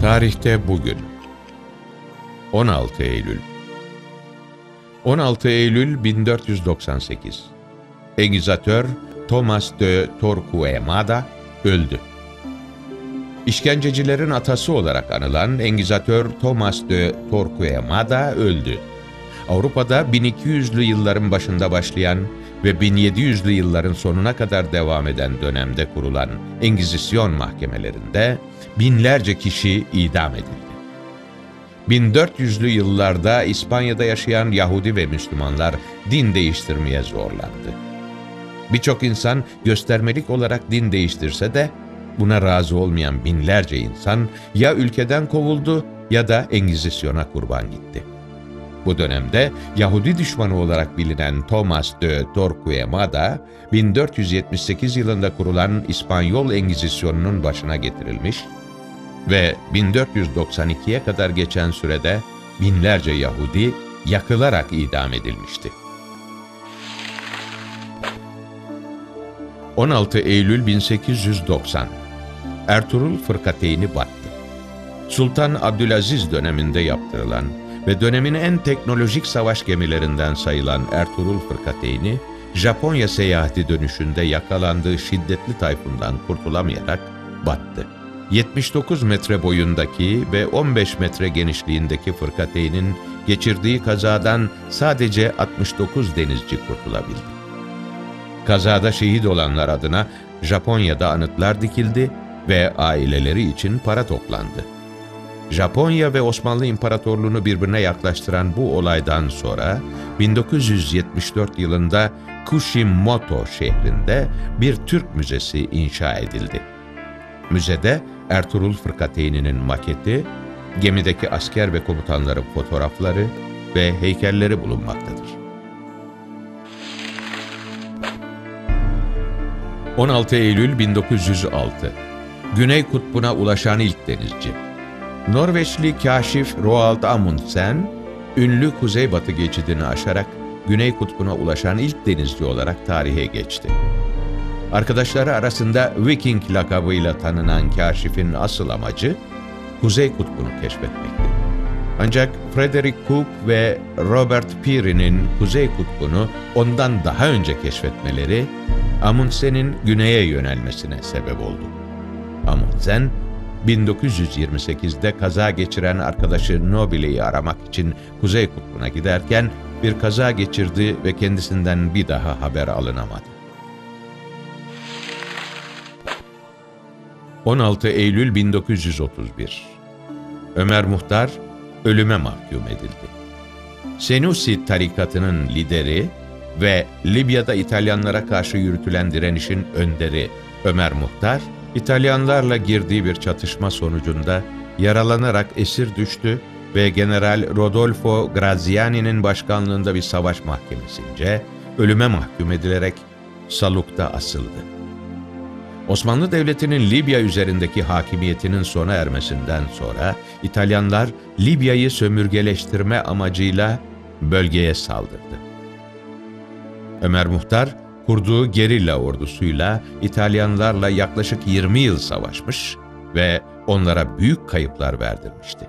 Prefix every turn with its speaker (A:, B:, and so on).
A: Tarihte bugün 16 Eylül 16 Eylül 1498 Engizatör Thomas de Torquemada öldü. İşkencecilerin atası olarak anılan Engizatör Thomas de Torquemada öldü. Avrupa'da 1200'lü yılların başında başlayan ve 1700'lü yılların sonuna kadar devam eden dönemde kurulan Engizisyon mahkemelerinde binlerce kişi idam edildi. 1400'lü yıllarda İspanya'da yaşayan Yahudi ve Müslümanlar din değiştirmeye zorlandı. Birçok insan göstermelik olarak din değiştirse de buna razı olmayan binlerce insan ya ülkeden kovuldu ya da Engizisyon'a kurban gitti. Bu dönemde Yahudi düşmanı olarak bilinen Thomas de Torquemada, 1478 yılında kurulan İspanyol Engizisyonunun başına getirilmiş ve 1492'ye kadar geçen sürede binlerce Yahudi yakılarak idam edilmişti. 16 Eylül 1890 Ertuğrul Fırkateyni battı. Sultan Abdülaziz döneminde yaptırılan ve dönemin en teknolojik savaş gemilerinden sayılan Ertuğrul Fırkateyni, Japonya seyahati dönüşünde yakalandığı şiddetli tayfundan kurtulamayarak battı. 79 metre boyundaki ve 15 metre genişliğindeki fırkateynin geçirdiği kazadan sadece 69 denizci kurtulabildi. Kazada şehit olanlar adına Japonya'da anıtlar dikildi ve aileleri için para toplandı. Japonya ve Osmanlı İmparatorluğunu birbirine yaklaştıran bu olaydan sonra 1974 yılında Kushimoto şehrinde bir Türk müzesi inşa edildi. Müzede Ertuğrul Fırkateyninin maketi, gemideki asker ve komutanların fotoğrafları ve heykelleri bulunmaktadır. 16 Eylül 1906 Güney Kutbu'na ulaşan ilk denizci Norveçli kaşif Roald Amundsen, ünlü kuzeybatı geçidini aşarak Güney Kutbu'na ulaşan ilk denizci olarak tarihe geçti. Arkadaşları arasında Viking lakabıyla tanınan kaşifin asıl amacı Kuzey Kutbu'nu keşfetmekti. Ancak Frederick Cook ve Robert Peary'nin Kuzey Kutbu'nu ondan daha önce keşfetmeleri Amundsen'in güneye yönelmesine sebep oldu. Amundsen, 1928'de kaza geçiren arkadaşı Nobile'yi aramak için Kuzey Kutbu'na giderken bir kaza geçirdi ve kendisinden bir daha haber alınamadı. 16 Eylül 1931 Ömer Muhtar ölüme mahkum edildi. Senusi tarikatının lideri ve Libya'da İtalyanlara karşı yürütülen direnişin önderi Ömer Muhtar, İtalyanlarla girdiği bir çatışma sonucunda yaralanarak esir düştü ve General Rodolfo Graziani'nin başkanlığında bir savaş mahkemesince ölüme mahkum edilerek Saluk'ta asıldı. Osmanlı Devleti'nin Libya üzerindeki hakimiyetinin sona ermesinden sonra İtalyanlar Libya'yı sömürgeleştirme amacıyla bölgeye saldırdı. Ömer Muhtar kurduğu gerilla ordusuyla İtalyanlarla yaklaşık 20 yıl savaşmış ve onlara büyük kayıplar verdirmişti.